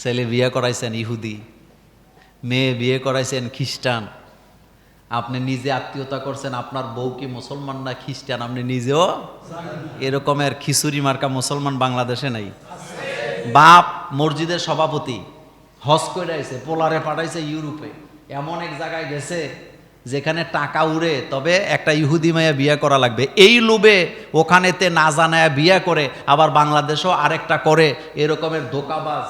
ছেলে বিয়ে করাইছেন ইহুদি, মেয়ে বিয়ে করাইছেন খ্রিস্টান। আপনি নিজে আত্মীয়তা করছেন, আপনার বউ কি মুসলমান না খ্রিস্টান? আপনি নিজেও এরকমের খিচুড়ি মার্কা মুসলমান বাংলাদেশে নাই। বাপ মসজিদের সভাপতি, হজ করে পোলারে পাঠাইছে ইউরোপে। এমন এক জায়গায় গেছে যেখানে টাকা উড়ে, তবে একটা ইহুদি মায়া বিয়ে করা লাগবে। এই লোভে ওখানেতে না জানায় বিয়ে করে, আবার বাংলাদেশও আরেকটা করে, এরকমের ধোকাবাজ।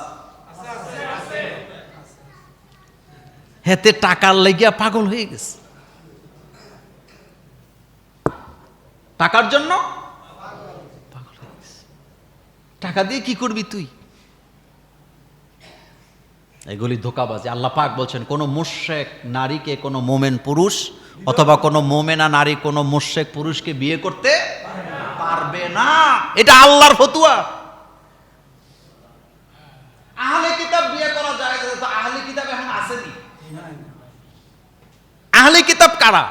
হেতে টাকার লেগিয়া পাগল হয়ে গেছে। টাকার জন্য। টাকা দিয়ে কি করবি তুই? এগুলি ধোকাবাজি। আল্লাহ পাক বলছেন, কোনো মুশেক নারীকে কোনো মোমেন পুরুষ অথবা কোনো মোমেনা নারী কোনো মুশেক পুরুষকে বিয়ে করতে পারবে না। এটা আল্লাহর ফতুয়া আহলে কিতাব বিয়ে করা যায় তো আহলে কিতাব এখন আসেনি আহলে কিতাব কারা?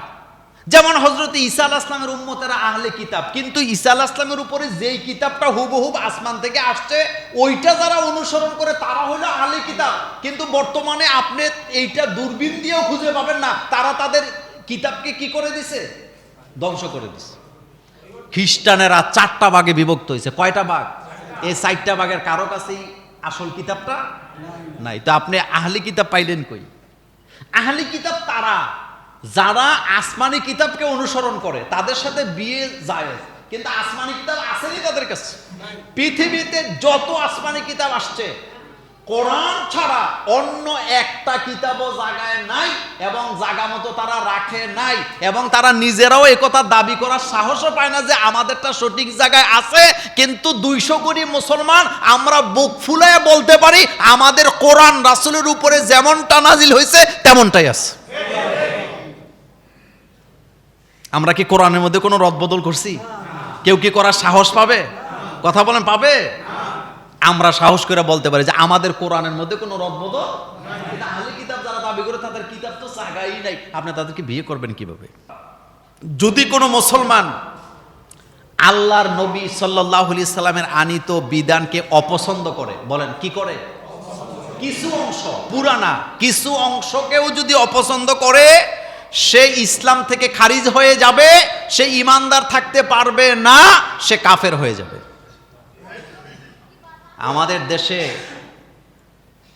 যেমন হজরত ঈসা আল আসলামের উম্মতেরা আহলে কিতাব। কিন্তু ঈসা আল আসলামের উপরে যেই কিতাবটা হুবহুব আসমান থেকে আসছে, ওইটা যারা অনুসরণ করে তারা হলো আহলে কিতাব। কিন্তু বর্তমানে আপনি এইটা দূরবীন দিয়েও খুঁজে পাবেন না। তারা তাদের কিতাবকে কি করে দিছে? ধ্বংস করে দিছে। খ্রিস্টানেরা চারটা ভাগে বিভক্ত হয়েছে। কয়টা ভাগ এই চারটা ভাগের কারও কাছেই আসল কিতাবটা? নাই। তো আপনি আহলি কিতাব পাইলেন কই? আহলি কিতাব তারা। যারা আসমানি কিতাবকে অনুসরণ করে, তাদের সাথে বিয়ে যায় কিন্তু আসমানি কিতাব আসেনি তাদের কাছে। পৃথিবীতে যত আসমানি কিতাব আসছে, কোরআন ছাড়া অন্য একটা কিতাবও জায়গায় নাই এবং জায়গা মতো তারা রাখে নাই এবং তারা নিজেরাও একথা দাবি করার সাহসও পায় না যে আমাদেরটা সঠিক জায়গায় আছে, কিন্তু দুইশো কোটি মুসলমান আমরা বুক ফুলায় বলতে পারি আমাদের কোরআন রাসুলের উপরে যেমনটা নাজিল হয়েছে, তেমনটাই আছে। আমরা কি কোরআনের মধ্যে কোনো রদবদল করছি? কেউ কি করার সাহস পাবে? কথা বলেন, পাবে? আমরা সাহস করে বলতে পারি যে আমাদের কোরআনের মধ্যে কোনো রদবদল আহলে কিতাব যারা দাবি করে, তাদের কিতাব তো জায়গাই নাই। আপনি তাদেরকে বিয়ে করবেন কীভাবে? যদি কোনো মুসলমান আল্লাহর নবী সাল্লাহ সাল্লামের আনিত বিধানকে অপছন্দ করে, বলেন, কি করে? কিছু অংশ, পুরানা, কিছু অংশকেও যদি অপছন্দ করে সে ইসলাম থেকে খারিজ হয়ে যাবে, সে ইমানদার থাকতে পারবে না, সে কাফের হয়ে যাবে। আমাদের দেশে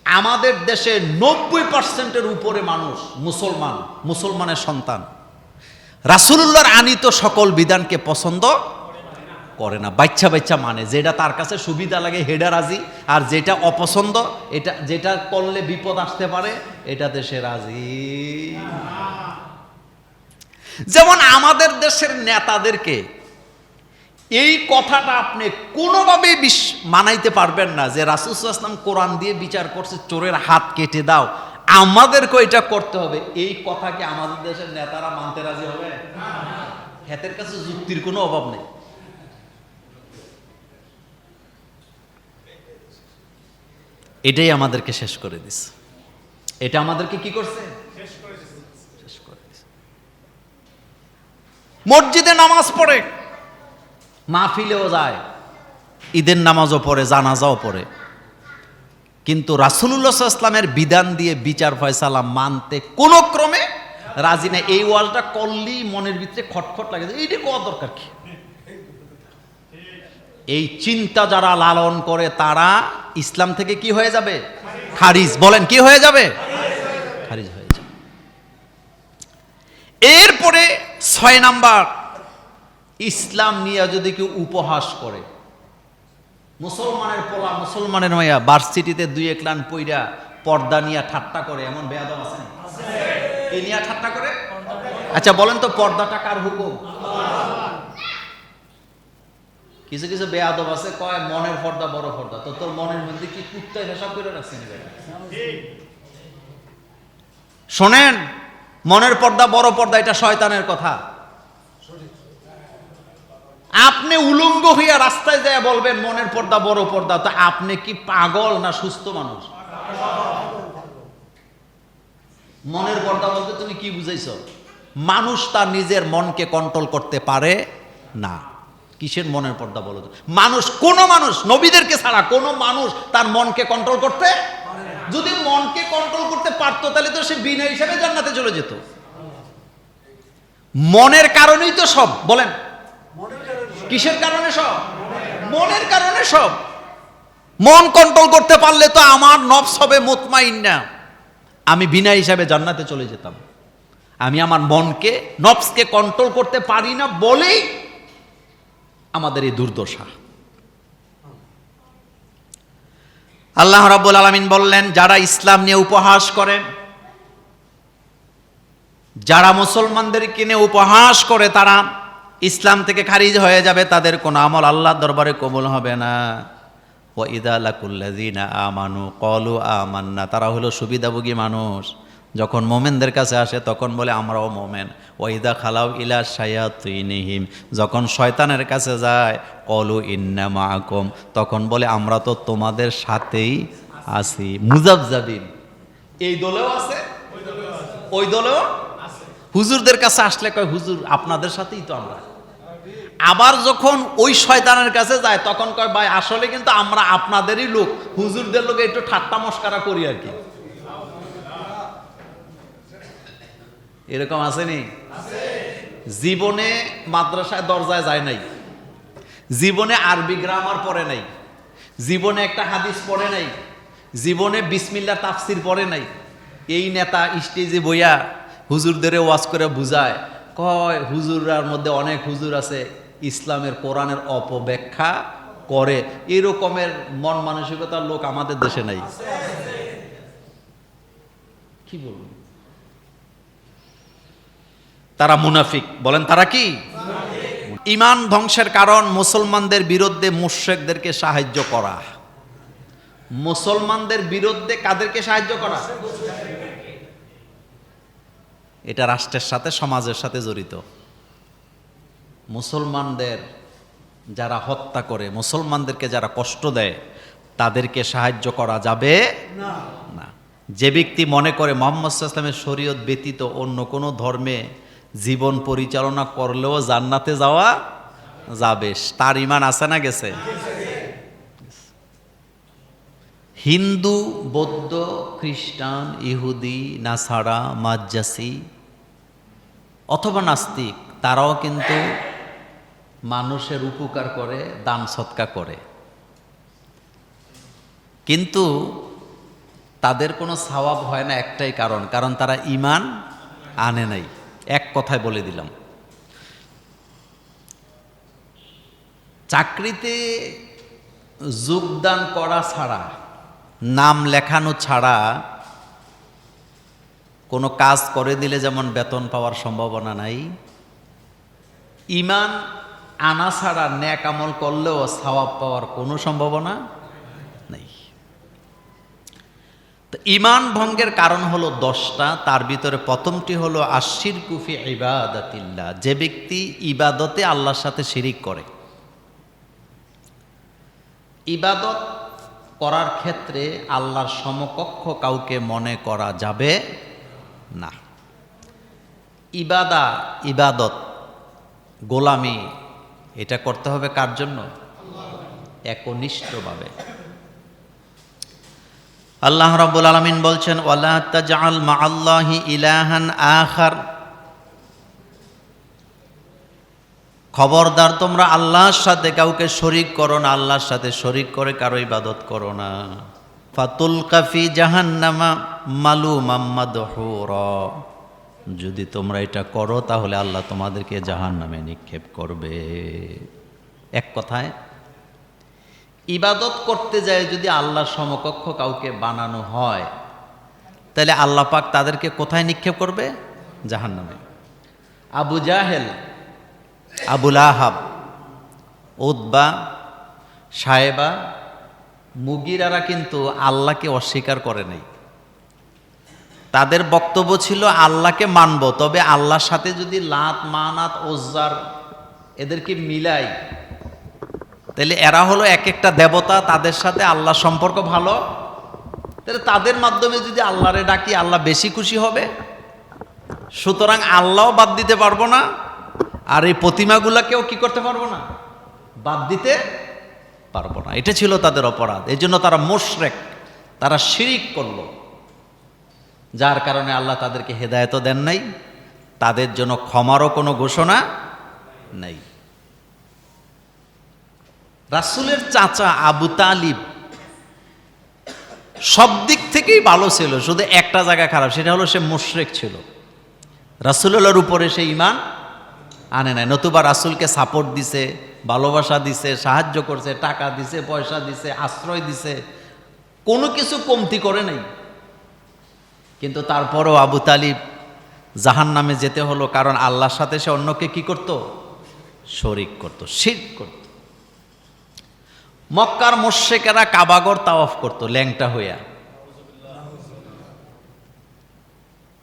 আমাদের দেশে নব্বই পার্সেন্টের উপরে মানুষ মুসলমান, মুসলমানের সন্তান। রাসুলুল্লাহর আনিত সকল বিধানকে পছন্দ করে না, বাচ্চা বাচ্চা মানে যেটা তার কাছে সুবিধা লাগে, হেডা রাজি, আর যেটা অপছন্দ, এটা, যেটা করলে বিপদ আসতে পারে, এটা দেশে রাজি। যেমন আমাদের দেশের নেতাদেরকে এই কথাটা আপনি কোনোভাবে বিশ মানাইতে পারবেন না যে রাসুসাল্লাম কোরআন দিয়ে বিচার করছে চোরের হাত কেটে দাও। আমাদেরকে এটা করতে হবে। এই কথাকে আমাদের দেশের নেতারা মানতে রাজি হবে? হাতের কাছে যুক্তির কোনো অভাব নেই। এটাই আমাদেরকে শেষ করে দিছে। এটা আমাদেরকে কি করছে? শেষ করে মসজিদে নামাজ পড়ে। মাহফিলেও যায়, ঈদের নামাজও পড়ে, জানাজাও পড়ে। কিন্তু রাসুলুল্লাহ ইসলামের বিধান দিয়ে বিচার ফয়সালা মানতে কোনো ক্রমে রাজি না এই ওয়ালটা করলেই মনের ভিতরে খটখট লাগে এইটা কোয়া দরকার কি? এই চিন্তা যারা লালন করে, তারা ইসলাম থেকে কি হয়ে যাবে? খারিজ। বলেন, কি হয়ে যাবে? খারিজ হয়ে যাবে। এরপরে ছয় নাম্বার, ইসলাম নিয়ে যদি কেউ উপহাস করে, মুসলমানের পোলা, মুসলমানের মাইয়া ভার্সিটিতে দুই এক লান পইরা পর্দা নিয়ে ঠাট্টা করে, এমন বেয়াদব আছে এ নিয়ে ঠাট্টা করে? আচ্ছা বলেন তো পর্দাটা কার হুকুম? কিছু কিছু বেয়াদব আছে, কয়, মনের পর্দা, বড় পর্দা। তো তোর মনের মধ্যে কি কুত্তায় হিসাব করে রাখছেন শোনেন মনের পর্দা, বড় পর্দা, এটা শয়তানের কথা। আপনি উলঙ্গ হইয়া রাস্তায় যায় বলবেন, মনের পর্দা, বড় পর্দা, তো আপনি কি পাগল না সুস্থ মানুষ? মনের পর্দা বলতে তুমি কি বুঝাইছ? মানুষ তার নিজের মনকে কন্ট্রোল করতে পারে না। কিসের মনের পর্দা বলো মানুষ, কোন মানুষ, নবীদেরকে ছাড়া কোন মানুষ তার মনকে কন্ট্রোল করতে যদি মনকে কন্ট্রোল করতে পারতো, তাহলে তো সে বিনা হিসাবে জান্নাতে চলে যেত। মনের কারণেই তো সব, বলেন। কিসের কারণে সব? মনের কারণে সব। মন কন্ট্রোল করতে পারলে তো আমার নফস হবে মোতমাইন না আমি বিনা হিসাবে জান্নাতে চলে যেতাম। আমি আমার মনকে, নফসকে কন্ট্রোল করতে পারি না বলেই আমাদের এই দুর্দশা। আল্লাহ রাব্বুল আলামিন বললেন, যারা ইসলাম নিয়ে উপহাস করে, যারা মুসলমানদের কিনে উপহাস করে, তারা ইসলাম থেকে খারিজ হয়ে যাবে, তাদের কোনো আমল আল্লাহর দরবারে কবুল হবে না। ও ইদালাকুল্লাজিনা আমানু কলু আমান্না, তারা হলো সুবিধাভোগী মানুষ। যখন মোমেনদের কাছে আসে, তখন বলে, আমরাও মোমেন। ওইদা খালাও ইলা শায়াতিনিহিম। যখন শয়তানের কাছে যায়, কলু ইন্না মাকুম তখন বলে, আমরা তো তোমাদের সাথেই আছি। মুজাবজাবিন এই দলেও আছে, ওই দলেও হুজুরদের কাছে আসলে কয়, হুজুর, আপনাদের সাথেই তো আমরা। আবার যখন ওই শয়তানের কাছে যায়, তখন কয়, ভাই, আসলে কিন্তু আমরা আপনাদেরই লোক। হুজুরদের লোকে একটু ঠাট্টা মস্কারা করি আর কি। এরকম আসেনি জীবনে মাদ্রাসায় দরজায় যায় নাই। জীবনে আরবি গ্রামার পড়ে নাই। জীবনে একটা হাদিস পড়ে নাই। জীবনে বিসমিল্লা তাফসির পড়ে নাই। এই নেতা স্টেজে বইয়া হুজুরদের ওয়াজ করে বুঝায়, কয় হুজুরার মধ্যে অনেক হুজুর আছে, ইসলামের কোরআনের অপব্যাখ্যা করে। এরকমের মন মানসিকতার লোক আমাদের দেশে নাই। কি বলব? তারা মুনাফিক। বলেন তারা কি? ইমান ধ্বংসের কারণ মুসলমানদের বিরুদ্ধে মুশ্রেকদেরকে সাহায্য করা। মুসলমানদের বিরুদ্ধে কাদেরকে সাহায্য করা? এটা রাষ্ট্রের সাথে সমাজের সাথে জড়িত। মুসলমানদের যারা হত্যা করে মুসলমানদেরকে যারা কষ্ট দেয় তাদেরকে সাহায্য করা যাবে না। যে ব্যক্তি মনে করে মোহাম্মদ ইসলামের শরীয়ত ব্যতীত অন্য কোনো ধর্মে জীবন পরিচালনা করলেও জান্নাতে যাওয়া যাবে। তার ইমান আছে না গেছে? হিন্দু, বৌদ্ধ, খ্রিস্টান, ইহুদি, নাসারা মাজ্জাসি অথবা নাস্তিক, তারাও কিন্তু মানুষের উপকার করে, দান সৎকা করে। কিন্তু তাদের কোনো সওয়াব হয় না একটাই কারণ কারণ তারা ইমান আনে নাই। এক কথায় বলে দিলাম। চাকরিতে যোগদান করা ছাড়া, নাম লেখানো ছাড়া কোনো কাজ করে দিলে যেমন বেতন পাওয়ার সম্ভাবনা নাই। ইমান আনা ছাড়া ন্যাক আমল করলেও সওয়াব পাওয়ার কোনো সম্ভাবনা নেই তো ইমান ভঙ্গের কারণ হলো দশটা, তার ভিতরে প্রথমটি হলো আশির কুফি ইবাদাতিল্লাহ, যে ব্যক্তি ইবাদতে আল্লাহর সাথে শিরিক করে। ইবাদত করার ক্ষেত্রে আল্লাহর সমকক্ষ কাউকে মনে করা যাবে না। ইবাদা, ইবাদত, গোলামি, এটা করতে হবে কার জন্য? একনিষ্ঠভাবে। আল্লাহ রাব্বুল আলামিন বলছেন, ওয়ালা তাজআল মাআল্লাহি ইলাহান আখার। খবরদার তোমরা আল্লাহর সাথে কাউকে শরিক করো না, আল্লাহর সাথে শরিক করে কারও ইবাদত করো না। ফাতুল কাফি জাহান্নামা মালু মাম্মাদ যদি তোমরা এটা করো, তাহলে আল্লাহ তোমাদেরকে জাহান নামে নিক্ষেপ করবে। এক কথায় ইবাদত করতে যায় যদি আল্লাহর সমকক্ষ কাউকে বানানো হয়, তাহলে আল্লাহ পাক তাদেরকে কোথায় নিক্ষেপ করবে? জাহান নামে আবু জাহেল আবুল আহাব উদ্বা সাহেবা মুগিরারা কিন্তু আল্লাহকে অস্বীকার করে নাই। তাদের বক্তব্য ছিল আল্লাহকে মানব, তবে আল্লাহর সাথে যদি লাত, মানাত, ওজ্জার এদেরকে মিলাই তাহলে এরা হলো এক একটা দেবতা, তাদের সাথে আল্লাহ সম্পর্ক ভালো? তাহলে তাদের মাধ্যমে যদি আল্লাহরে ডাকি, আল্লাহ বেশি খুশি হবে? সুতরাং আল্লাহও বাদ দিতে পারব না, আর এই প্রতিমাগুলাকেও কি করতে পারব না? বাদ দিতে পারব না। এটা ছিল তাদের অপরাধ। এই জন্য তারা মোশরেক, তারা শিরিক করল। যার কারণে আল্লাহ তাদেরকে হেদায়তও দেন নাই, তাদের জন্য ক্ষমারও কোনো ঘোষণা নেই। রাসুলের চাচা আবু তালিব সব দিক থেকেই ভালো ছিল, শুধু একটা জায়গা খারাপ, সেটা হলো সে মুশরেক ছিল। রাসুলের উপরে সে ইমান আনে নাই, নতুবা রাসুলকে সাপোর্ট দিছে, ভালোবাসা দিছে, সাহায্য করছে, টাকা দিছে, পয়সা দিছে, আশ্রয় দিছে, কোনো কিছু কমতি করে নাই। কিন্তু তারপরও আবু তালিব জাহান নামে যেতে হলো, কারণ আল্লাহর সাথে সে অন্যকে কি করত? শরিক করত শির করত। মক্কার মোশেকেরা কাবাগর তাওয়াফ করত, ল্যাংটা হইয়া।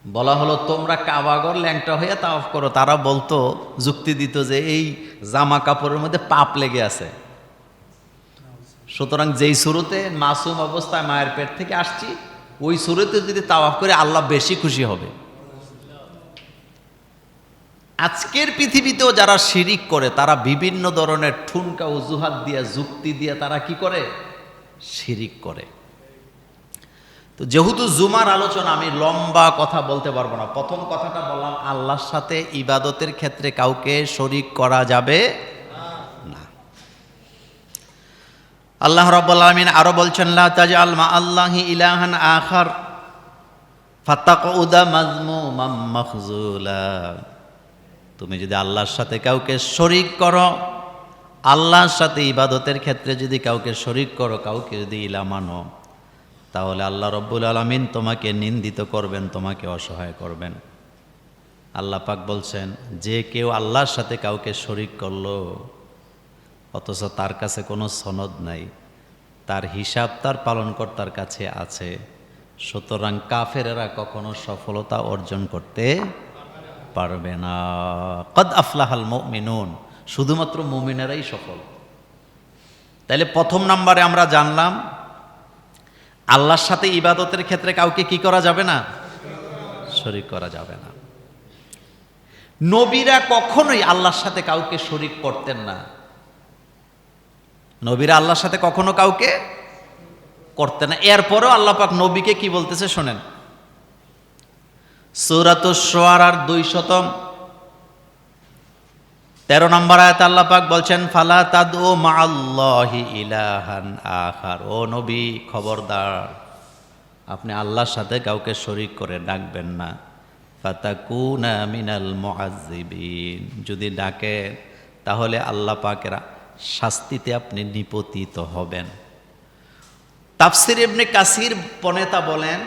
বলা হলো, তোমরা কাবাগর, ল্যাংটা হইয়া তাওয়াফ করো। তারা বলতো, যুক্তি দিত যে এই জামা কাপড়ের মধ্যে পাপ লেগে আছে। সুতরাং যেই শুরুতে মাসুম অবস্থায় মায়ের পেট থেকে আসছি, ওই শুরুতে যদি তাওয়াফ করে আল্লাহ বেশি খুশি হবে। আজকের পৃথিবীতেও যারা শিরিক করে, তারা বিভিন্ন ধরনের ঠুনকা অজুহাত দিয়ে, যুক্তি দিয়ে তারা কি করে? শিরিক করে। তো যেহেতু জুমার আলোচনা, আমি লম্বা কথা বলতে পারব না। প্রথম কথাটা বললাম, আল্লাহর সাথে ইবাদতের ক্ষেত্রে কাউকে শরিক করা যাবে না। আল্লাহ রব্বুল আলমিন আরও বলছেন, লা তাজআল মা আল্লাহি ইলাহান আখার ফাতাকুদা মাজমুমাম মাখজুলা তুমি যদি আল্লাহর সাথে কাউকে শরিক করো, আল্লাহর সাথে ইবাদতের ক্ষেত্রে যদি কাউকে শরিক করো, কাউকে যদি ইলা মানো, তাহলে আল্লাহ রব্বুল আলমিন তোমাকে নিন্দিত করবেন, তোমাকে অসহায় করবেন। আল্লাহ পাক বলছেন, যে কেউ আল্লাহর সাথে কাউকে শরিক করল, অথচ তার কাছে কোনো সনদ নাই, তার হিসাব তার পালনকর্তার কাছে আছে, সুতরাং কাফেরেরা কখনো সফলতা অর্জন করতে পারবে না। কদ আফলাহাল মিনুন শুধুমাত্র মুমিনেরাই সফল। তাইলে প্রথম নাম্বারে আমরা জানলাম, আল্লাহর সাথে ইবাদতের ক্ষেত্রে কাউকে কি করা যাবে না? শরিক করা যাবে না। নবীরা কখনোই আল্লাহর সাথে কাউকে শরিক করতেন না। নবীরা আল্লাহর সাথে কখনো কাউকে করতেন না। এরপরেও আল্লাহ পাক নবীকে কি বলতেছে শোনেন? সৌরাত সোয়ার দুই শতম তেরো নম্বর আয়াত আল্লাহ পাক বলছেন, ফালা তাদ ও মাল্লাহি ইলাহান আখার। ও নবী, খবরদার, আপনি আল্লাহর সাথে কাউকে শরিক করে ডাকবেন না। মিনাল মুআজ্জিবিন। যদি ডাকে, তাহলে আল্লাহ পাকের শাস্তিতে আপনি নিপতিত হবেন। তাফসির ইবনে কাসির পনেতা বলেন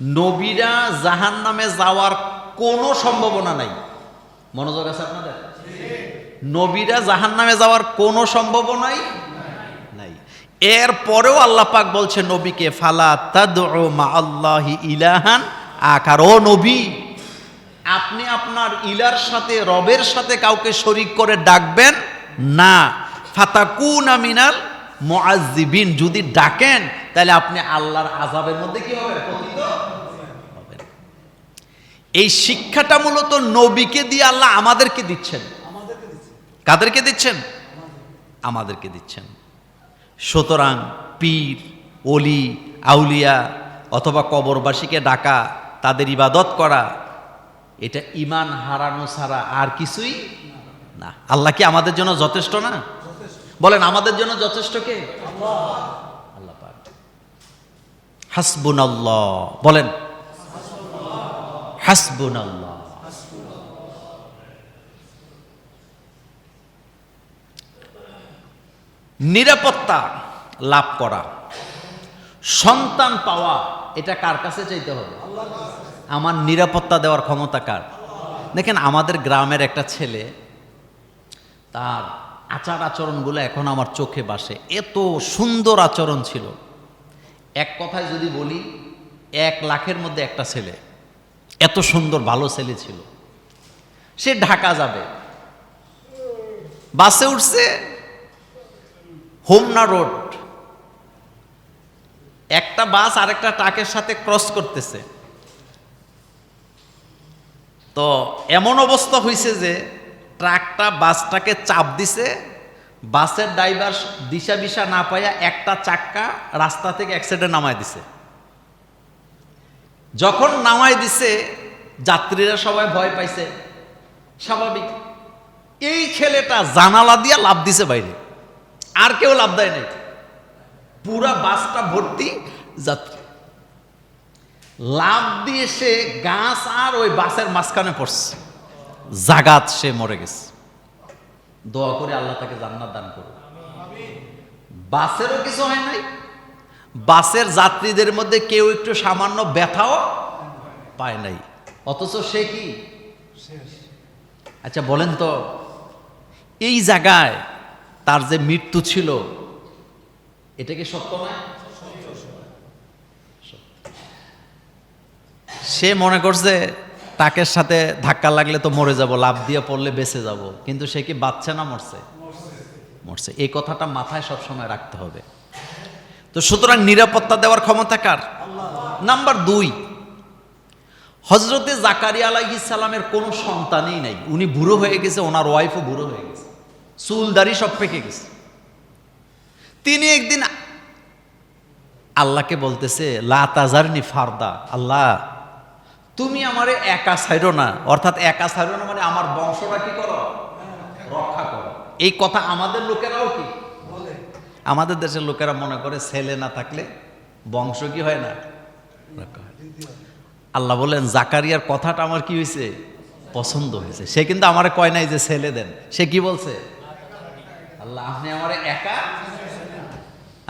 নবীরা জাহান নামে যাওয়ার কোনো সম্ভাবনা নাই। মনোযোগ আছে আপনাদের? নবীরা জাহান নামে যাওয়ার কোনো সম্ভাবনাই নাই। এর পরেও আল্লাহ পাক বলছে নবীকে, ফালা তাদউ মা আল্লাহি ইলাহান আকার ও নবী, আপনি আপনার ইলার সাথে, রবের সাথে কাউকে শরিক করে ডাকবেন না। ফাতাকুন আমিনাল মুআজ্জিবিন, যদি ডাকেন, তাহলে আপনি আল্লাহর আযাবের মধ্যে কি হবে? পতিত? এই শিক্ষাটা মূলত নবীকে দিয়ে আল্লাহ আমাদেরকে দিচ্ছেন। কাদেরকে দিচ্ছেন? আমাদেরকে দিচ্ছেন। সুতরাং পীর অলি আউলিয়া অথবা কবরবাসীকে ডাকা, তাদের ইবাদত করা, এটা ইমান হারানো ছাড়া আর কিছুই না। আল্লাহ কি আমাদের জন্য যথেষ্ট না? বলেন, আমাদের জন্য যথেষ্ট কে? আল্লাহ হাসবুন বলেন নিরাপত্তা লাভ করা, সন্তান পাওয়া, এটা কার কাছে চাইতে হবে? আমার নিরাপত্তা দেওয়ার ক্ষমতা কার? দেখেন, আমাদের গ্রামের একটা ছেলে, তার আচার আচরণগুলো এখন আমার চোখে বাসে। এত সুন্দর আচরণ ছিল। এক কথায় যদি বলি, এক লাখের মধ্যে একটা ছেলে। এত সুন্দর ভালো ছেলে ছিল। সে ঢাকা যাবে। বাসে উঠছে, হোমনা রোড। একটা বাস আরেকটা ট্রাকের সাথে ক্রস করতেছে। তো এমন অবস্থা হয়েছে যে ট্রাকটা, বাসটাকে চাপ দিছে। বাসের ড্রাইভার দিশা বিশা না পাইয়া একটা চাক্কা রাস্তা থেকে সাইডে নামায় দিছে। যখন নামাই দিছে, যাত্রীরা সবাই ভয় পাইছে। স্বাভাবিক। এই ছেলেটা জানালা দিয়া লাভ দিছে বাইরে। আর কেউ লাভ দেয় নাই। পুরা বাসটা ভর্তি যাত্রী। লাভ দিয়ে সে গাছ আর ওই বাসের মাঝখানে পড়ছে। জাগাত সে মরে গেছে। দোয়া করে আল্লাহ তাকে জান্নাত দান করুন বাসেরও কিছু হয় নাই। বাসের যাত্রীদের মধ্যে কেউ একটু সামান্য ব্যথাও পায় নাই। অথচ সে কি? আচ্ছা বলেন তো, এই জায়গায় তার যে মৃত্যু ছিল, এটা কি সত্য নয়? সে মনে করছে টাকের সাথে ধাক্কা লাগলে তো মরে যাব লাভ দিয়ে পড়লে বেঁচে যাব, কিন্তু সে কি বাচ্চা না মরছে। মরছে। এই কথাটা মাথায় সবসময় রাখতে হবে। তো সুতরাং নিরাপত্তা দেওয়ার ক্ষমতা কার? নাম্বার দুই হজরতে জাকারি আলাইহিস সালামের কোনো সন্তানই নাই। উনি বুড়ো হয়ে গেছে, ওনার ওয়াইফও বুড়ো হয়ে গেছে। চুলদারি সব পেকে গেছে। তিনি একদিন আল্লাহকে বলতেছে লাতাজারনি ফারদা, আল্লাহ, তুমি আমারে একা ছাইরো না। অর্থাৎ একা ছাইরো না মানে আমার বংশটা কি করো? রক্ষা করো। এই কথা আমাদের লোকেরাও কি? আমাদের দেশের লোকেরা মনে করে ছেলে না থাকলে বংশ কি হয় না। আল্লাহ বলেন, জাকারিয়ার কথাটা আমার কি হয়েছে? পছন্দ হয়েছে। সে কিন্তু আমার কয় নাই যে ছেলে দেন। সে কি বলছে? আল্লাহ, আপনি আমার একা?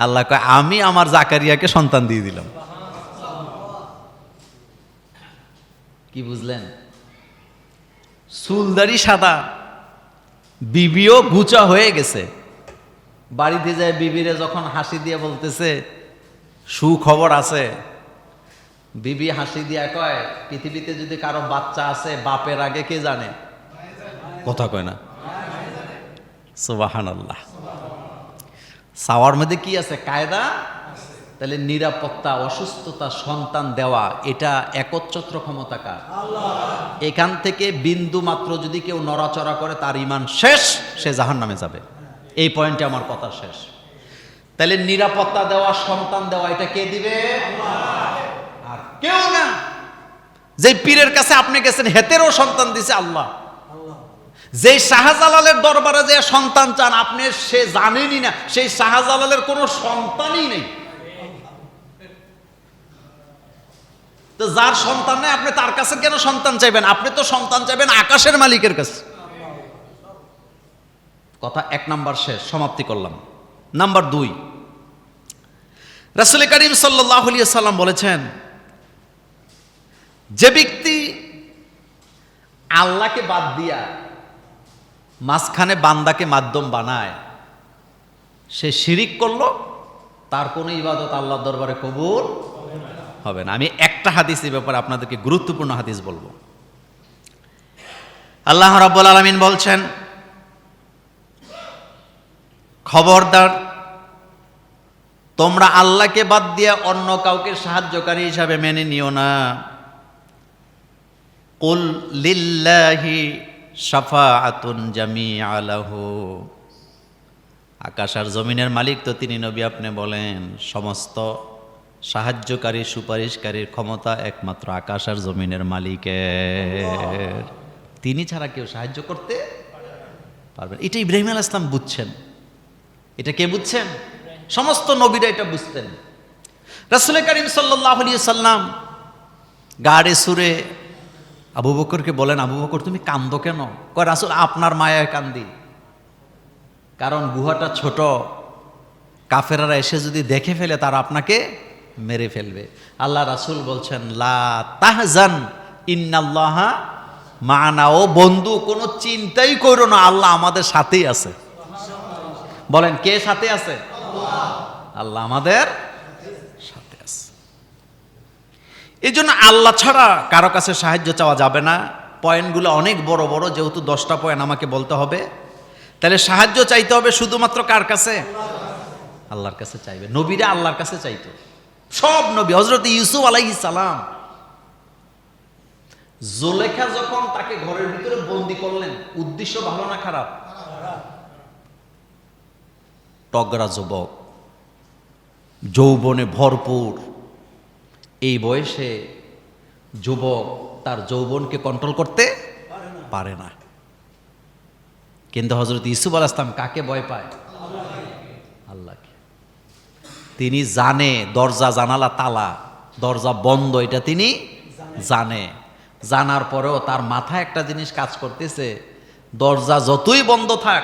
আল্লাহ কয়, আমি আমার জাকারিয়াকে সন্তান দিয়ে দিলাম। কি বুঝলেন? চুলদারি সাদা, বিবিও গুচা হয়ে গেছে। বাড়িতে যায় বিবিরে যখন হাসি দিয়ে বলতেছে, সুখবর আছে। বিবি হাসি দিয়া কয়, পৃথিবীতে যদি কারও বাচ্চা আছে, বাপের আগে কে জানে? কথা কয় না। সুবাহান আল্লাহ সাওয়ার মধ্যে কি আছে? কায়দা? তাহলে নিরাপত্তা, অসুস্থতা, সন্তান দেওয়া, এটা একচ্ছত্র ক্ষমতা কার? এখান থেকে বিন্দু মাত্র যদি কেউ নড়াচড়া করে, তার ইমান শেষ, সে জাহান নামে যাবে। এই পয়েন্টে আমার কথা শেষ। তাহলে নিরাপত্তা দেওয়া, সন্তান দেওয়া, এটা কে দিবে? আর কেউ না। যে পীরের কাছে আপনি গেছেন, হেতেরও সন্তান দিছে আল্লাহ। যে শাহজালালের দরবারে যে সন্তান চান, আপনি সে জানেনই না। সেই শাহজালালের কোনো সন্তানই নেই। তো যার সন্তান নেই, আপনি তার কাছে কেন সন্তান চাইবেন? আপনি তো সন্তান চাইবেন আকাশের মালিকের কাছে। কথা এক নাম্বার শেষ সমাপ্তি করলাম। নাম্বার দুই। রাসুল করিম সাল্লাহ সাল্লাম বলেছেন, যে ব্যক্তি আল্লাহকে বাদ দিয়া মাঝখানে বান্দাকে মাধ্যম বানায়, সে শিরিক করল, তার কোনো ইবাদত আল্লাহর দরবারে কবুল হবে না। আমি একটা হাদিস এই ব্যাপারে আপনাদেরকে গুরুত্বপূর্ণ হাদিস বলব। আল্লাহ রাব্বুল আলামিন বলছেন খবরদার তোমরা আল্লাহকে বাদ দিয়ে অন্য কাউকে সাহায্যকারী হিসাবে মেনে নিও না। কুল লিল্লাহি শাফাআতুন জামিআলাহু আকাশ আর জমিনের মালিক তো তিনি নবী আপনি বলেন। সমস্ত সাহায্যকারী সুপারিশকারীর ক্ষমতা একমাত্র আকাশ আর জমিনের মালিকের। তিনি ছাড়া কেউ সাহায্য করতে পারবেন এটা ইব্রাহিম আল ইসলাম বুঝছেন। এটা কে বুঝছেন? সমস্ত নবীরা এটা বুঝতেন। রাসুল করিম সাল্লাহ সাল্লাম গাড়ে সুরে আবু বকরকে বলেন, আবু বকর, তুমি কান্দো কেন? কয়, রাসুল, আপনার মায়ায় কান্দি। কারণ গুহাটা ছোট। কাফেরারা এসে যদি দেখে ফেলে, তারা আপনাকে মেরে ফেলবে। আল্লাহ রাসুল বলছেন, লা তাহজান, ইন্নাল্লাহা মানা। ও বন্ধু, কোনো চিন্তাই করো না, আল্লাহ আমাদের সাথেই আছে। বলেন, কে সাথে আছে? আল্লাহ আমাদের সাথে আছে। এই জন্য আল্লাহ ছাড়া কারও কাছে সাহায্য চাওয়া যাবে না। পয়েন্টগুলো অনেক বড় বড়, যেহেতু দশটা পয়েন্ট আমাকে বলতে হবে। তাহলে সাহায্য চাইতে হবে শুধুমাত্র কার কাছে? আল্লাহর কাছে চাইবে। নবীরা আল্লাহর কাছে চাইতো। সব নবী হজরত ইউসুফ আলাইহিস সালাম। জোলেখা যখন তাকে ঘরের ভিতরে বন্দি করলেন, উদ্দেশ্য ভালো না খারাপ? টগরা যুবক, যৌবনে ভরপুর। এই বয়সে যুবক তার যৌবনকে কন্ট্রোল করতে পারে না। কিন্তু হজরত ইসুফ আল ইসলাম কাকে ভয় পায়? আল্লাহকে। তিনি জানে, দরজা, জানালা, তালা, দরজা বন্ধ, এটা তিনি জানে। জানার পরেও তার মাথায় একটা জিনিস কাজ করতেছে, দরজা যতই বন্ধ থাক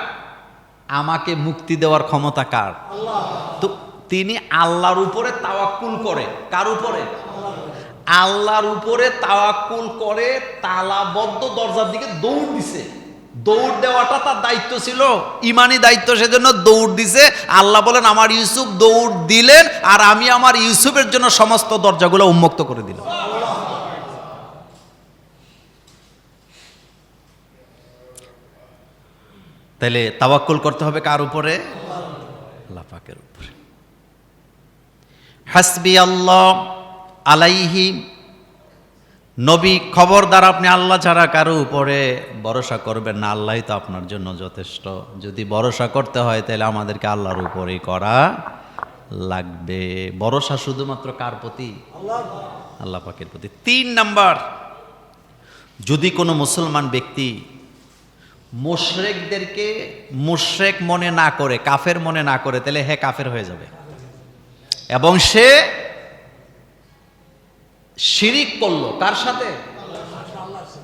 আমাকে মুক্তি দেওয়ার ক্ষমতা কার? তো তিনি আল্লাহর উপরে তাওয়াক্কুল করে। কার উপরে? আল্লাহর উপরে তাওয়াক্কুল করে তালাবদ্ধ দরজার দিকে দৌড় দিছে। দৌড় দেওয়াটা তার দায়িত্ব ছিল। ইমানি দায়িত্ব সেজন্য দৌড় দিছে। আল্লাহ বলেন আমার ইউসুফ দৌড় দিলেন আর আমি আমার ইউসুফের জন্য সমস্ত দরজাগুলো উন্মুক্ত করে দিলাম। তাহলে তাওয়াক্কুল করতে হবে কার উপরে? আল্লাহ পাকের উপরে। হাসবি আল্লাহ আলাইহি। নবী খবরদার আপনি আল্লাহ ছাড়া কারও উপরে ভরসা করবেন না, আল্লাহই তো আপনার জন্য যথেষ্ট। যদি ভরসা করতে হয় তাহলে আমাদেরকে আল্লাহর উপরেই করা লাগবে। ভরসা শুধুমাত্র কার প্রতি? আল্লাহ পাকের প্রতি। তিন নাম্বার, যদি কোনো মুসলমান ব্যক্তি মুশরেকদেরকে মুশরেক মনে না করে, কাফের মনে না করে, তাহলে হে কাফের হয়ে যাবে। এবং সে শিরিক করল, কার সাথে?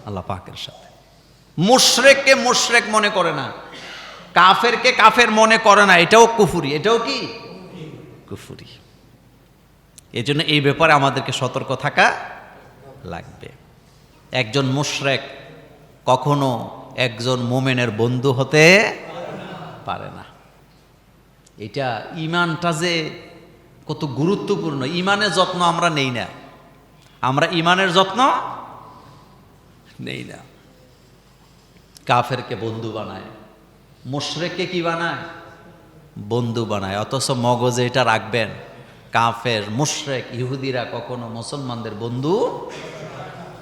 আল্লাহ পাকের সাথে। মুশরেককে মুশরেক মনে করে না, কাফেরকে কাফের মনে করে না, এটাও কুফুরি, এটাও কি? কুফুরি। এই জন্য এই ব্যাপারে আমাদেরকে সতর্ক থাকা লাগবে। একজন মুশরেক কখনো একজন মোমেনের বন্ধু হতে পারে না। এটা ইমানটা যে কত গুরুত্বপূর্ণ। ইমানের যত্ন আমরা নেই না। আমরা ইমানের যত্ন নেই না। কাফেরকে বন্ধু বানায়, মুশরেককে কি বানায়? বন্ধু বানায়। অথচ মগজে এটা রাখবেন, কাফের, মুশরেক, ইহুদিরা কখনো মুসলমানদের বন্ধু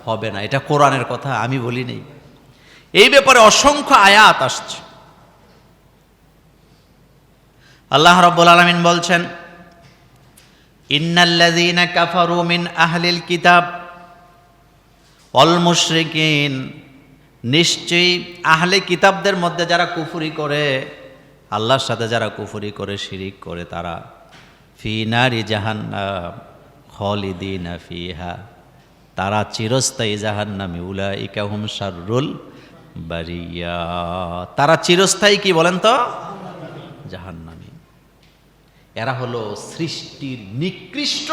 হবে না। এটা কোরআনের কথা, আমি বলি নেই। এই ব্যাপারে অসংখ্য আয়াত আসছে। আল্লাহ রব্বুল আলমিন বলছেন, ইন্নাল্লাযীনা কাফারু মিন আহলিল কিতাব অল মুশরিকিন। নিশ্চয়ই আহলে কিতাবদের মধ্যে যারা কুফুরি করে, আল্লাহর সাথে যারা কুফুরি করে, শিরিক করে, তারা ফি নারি জাহান্নাম খালিদিনা ফিহা। তারা চিরস্থায়ী জাহান্নামে, উলাইকা হুম শাররুল বারিয়া। তারা চিরস্থায়ী কি বলেন তো? জাহান্নামী। এরা হলো সৃষ্টির নিকৃষ্ট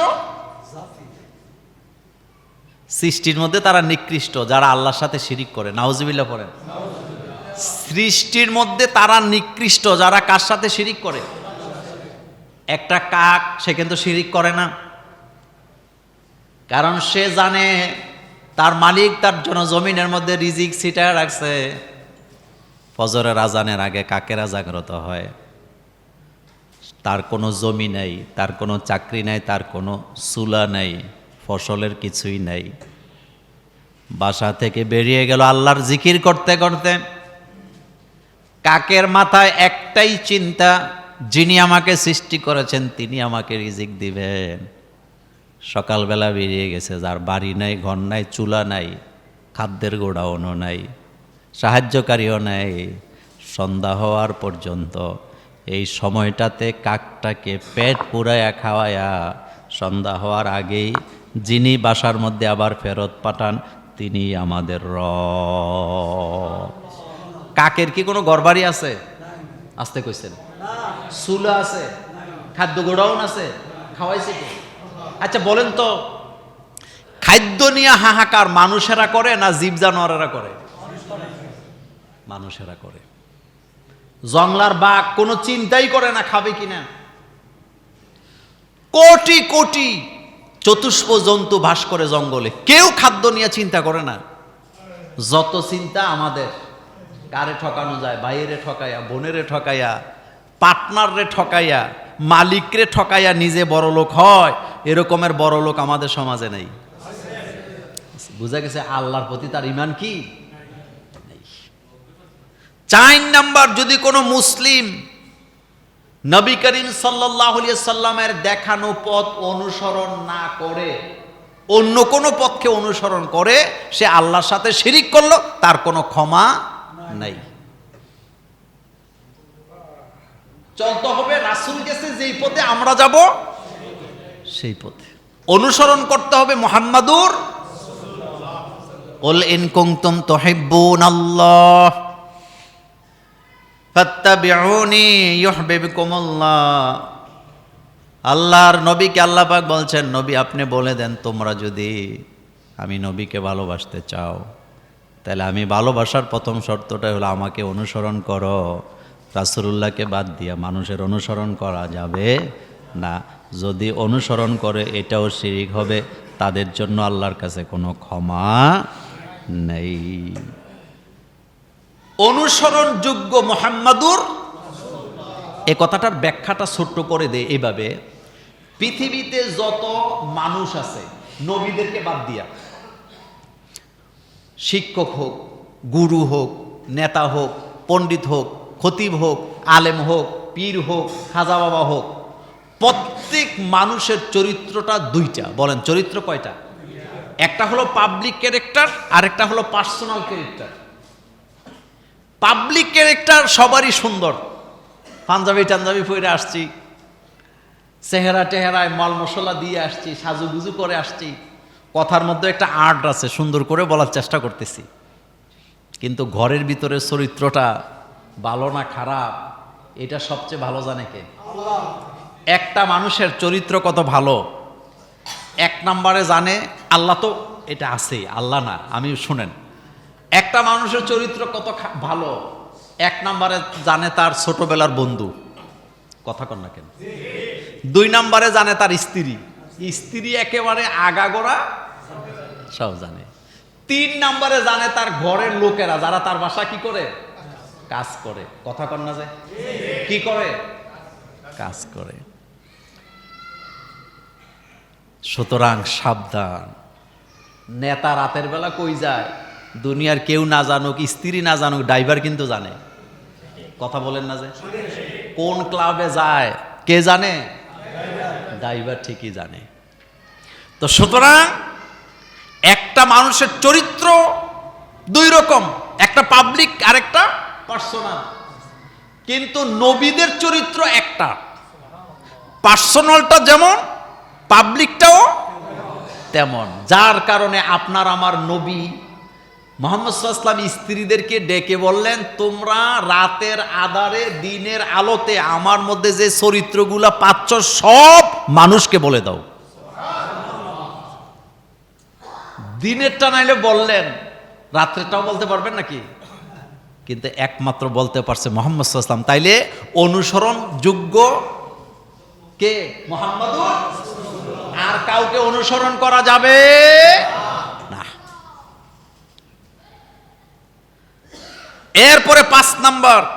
সৃষ্টির মধ্যে তারা নিকৃষ্ট, যারা আল্লাহর সাথে শিরিক করে। নাউজিবিল্লা পড়েন। সৃষ্টির মধ্যে তারা নিকৃষ্ট, যারা কার সাথে শিরিক করে? একটা কাক, সে কিন্তু শিরিক করে না। কারণ সে জানে তার মালিক তার জন্য জমিনের মধ্যে রিজিক ছিটায় রাখছে। ফজরের আজানের আগে কাকেরা জাগ্রত হয়? তার কোনো জমি নেই, তার কোনো চাকরি নেই, তার কোনো চুলা নেই, ফসলের কিছুই নেই। বাসা থেকে বেরিয়ে গেল আল্লাহর জিকির করতে করতে। কাকের মাথায় একটাই চিন্তা, যিনি আমাকে সৃষ্টি করেছেন, তিনি আমাকে রিজিক দিবেন। সকালবেলা বেরিয়ে গেছে, যার বাড়ি নাই, ঘর নাই, চুলা নাই, খাদ্যের গোডাউনও নাই, সাহায্যকারীও নাই। সন্ধ্যা হওয়ার পর্যন্ত এই সময়টাতে কাকটাকে পেট পুরায়া খাওয়ায়া সন্ধ্যা হওয়ার আগেই যিনি বাসার মধ্যে আবার ফেরত পাঠান, তিনি আমাদের র কাকের কি কোনো ঘরবাড়ি আছে? আসতে কইছেন। চুলা আছে, খাদ্য গোডাউন আছে, খাওয়াইছে কি? আচ্ছা বলেন তো, খাদ্য নিয়ে হাহাকার মানুষেরা করে না জীব জানোয়ারেরা করে? মানুষেরা করে। জংলার বাঘ কোনো চিন্তাই করে না, খাবে কিনা? কোটি কোটি চতুষ্প জন্তু বাস করে জঙ্গলে। কেউ খাদ্য নিয়ে চিন্তা করে না। যত চিন্তা আমাদের কারে ঠকানো যায়, বাইরে ঠকাইয়া বোনেরে ঠকাইয়া পার্টনাররে ঠকাইয়া, মালিকরে ঠকাইয়া নিজে বড় লোক হয়, এরকমের বড় লোক আমাদের সমাজে নেই বুঝা গেছে আল্লাহর প্রতি তার ইমান কি। চার নাম্বার, যদি কোনো মুসলিম নবী করিম সাল্লামের দেখানো পথ অনুসরণ না করে, অন্য কোনো পথকে অনুসরণ করে, সে আল্লাহর সাথে শিরিক করল, তার কোনো ক্ষমা নাই চলতে হবে রাসুল গেছে যেই পথে আমরা যাব সেই পথে অনুসরণ করতে হবে মোহাম্মদুর قل إن كنتم تحبون الله ফাত্তাবিউনি ইউহিব্বুকুমুল্লাহ আল্লাহর নবীকে আল্লাহ পাক বলছেন নবী আপনি বলে দেন তোমরা যদি আমি নবীকে ভালোবাসতে চাও তাহলে আমি ভালোবাসার প্রথম শর্তটা হলো আমাকে অনুসরণ করো রাসূলুল্লাহকে বাদ দিয়া মানুষের অনুসরণ করা যাবে না। যদি অনুসরণ করে, এটাও শিরিক হবে। তাদের জন্য আল্লাহর কাছে কোনো ক্ষমা নেই। অনুসরণযোগ্য মোহাম্মদুর, এ কথাটার ব্যাখ্যাটা ছোট্ট করে দেয় এভাবে পৃথিবীতে যত মানুষ আছে, নবীদেরকে বাদ দিয়া, শিক্ষক হোক, গুরু হোক, নেতা হোক, পণ্ডিত হোক খতিব হোক, আলেম হোক, পীর হোক, খাজা বাবা হোক, প্রত্যেক মানুষের চরিত্রটা দুইটা। বলেন, চরিত্র কয়টা? একটা হলো পাবলিক ক্যারেক্টার আরেকটা হলো পার্সোনাল ক্যারেক্টার পাবলিক ক্যারেক্টার সবারই সুন্দর। পাঞ্জাবি টাঞ্জাবি পরে আসছি, চেহারা টেহারায় মাল মশলা দিয়ে আসছি, সাজুগুজু করে আসছি। কথার মধ্যে একটা আর্ট আছে, সুন্দর করে বলার চেষ্টা করতেছি। কিন্তু ঘরের ভিতরে চরিত্রটা ভালো না খারাপ? এটা সবচেয়ে ভালো জানে কে? একটা মানুষের চরিত্র কত ভালো? এক নম্বরে জানে আল্লাহ তো এটা আছে আল্লাহ না আমি শুনেন। একটা মানুষের চরিত্র কত ভালো এক নম্বরে জানে তার ছোটবেলার বন্ধু। কথা কন না কেন? দুই নম্বরে জানে তার স্ত্রী। স্ত্রী একেবারে আগাগোড়া সব জানে। তিন নম্বরে জানে তার ঘরের লোকেরা যারা তার বাসা কি করে? কাজ করে। কথা কন না যে। কি করে? কাজ করে। সুতরাং সাবধান। নেতা রাতের বেলা কই যায়? দুনিয়ার কেউ না জানুক স্ত্রী না জানুক ড্রাইভার কিন্তু জানে। কথা বলেন না যে। কোন ক্লাবে যায়? কে জানে? ড্রাইভার ঠিকই জানে। তো সুতরাং একটা মানুষের চরিত্র দুই রকম একটা পাবলিক আরেকটা পার্সোনাল কিন্তু নবীদের চরিত্র একটা। পার্সোনালটা যেমন পাবলিকটাও তেমন। যার কারণে আপনার আমার নবী মোহাম্মদ সাল্লাম স্ত্রীদেরকে ডেকে বললেন, তোমরা রাতের আধারে, দিনের আলোতে আমার মধ্যে যে চরিত্রগুলা পাচ্ছ, সব মানুষকে বলে দাও। দিনেরটা নাইলে বললেন রাত্রেটাও বলতে পারবেন নাকি? কিন্তু একমাত্র বলতে পারছে মোহাম্মদ সাল্লাম তাইলে অনুসরণ যোগ্য কে? মোহাম্মদ আর কাউকে অনুসরণ করা যাবে না। এরপরে পাঁচ নাম্বার।